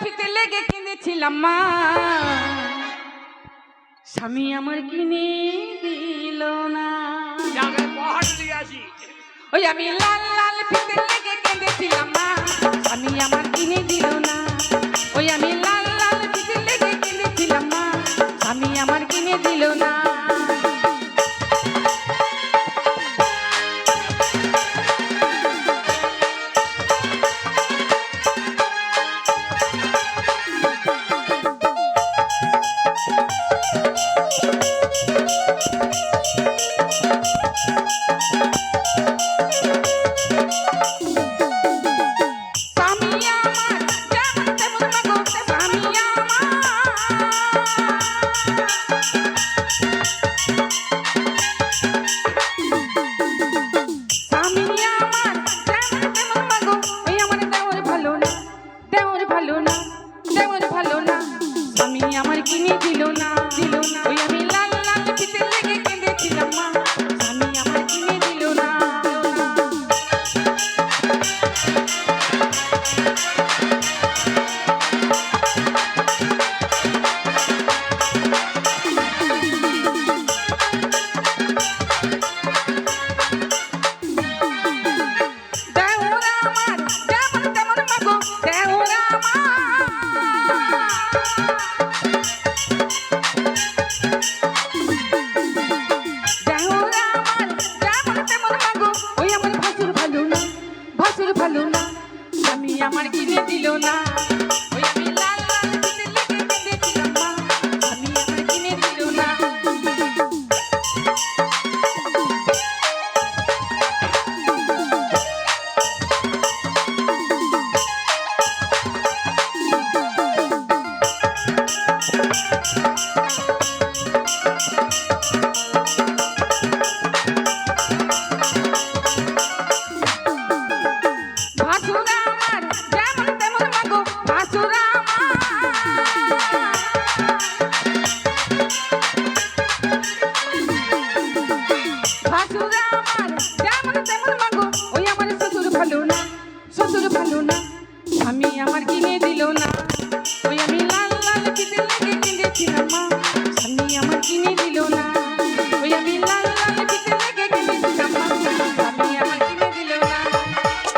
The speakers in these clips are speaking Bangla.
ফিতে লেগে কিনেছিলাম মা। স্বামী আমার কিনে দিল না। ওই আমি লাল লাল ফিতে লেগে কেঁদেছিলাম মা। স্বামী আমার কিনে দিল না। ওই আমি লাল লাল ফিতে লেগে কেঁদেছিলাম মা। স্বামী আমার কিনে দিল না। ভালো না। দেওয়ার ভালো না। স্বামী আমার কিনে দিল না। আমার কিনে দিল না। ওই শ্বশুর আমার ওই আমার শ্বশুর ভালো না, শ্বশুর ভালো না। আমি আমার কিনে দিল না। ওই আমি লাল লাল আমি আমার কিনে দিল না। ওই আমি লাল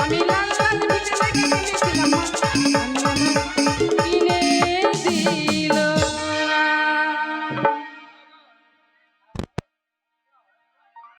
আমি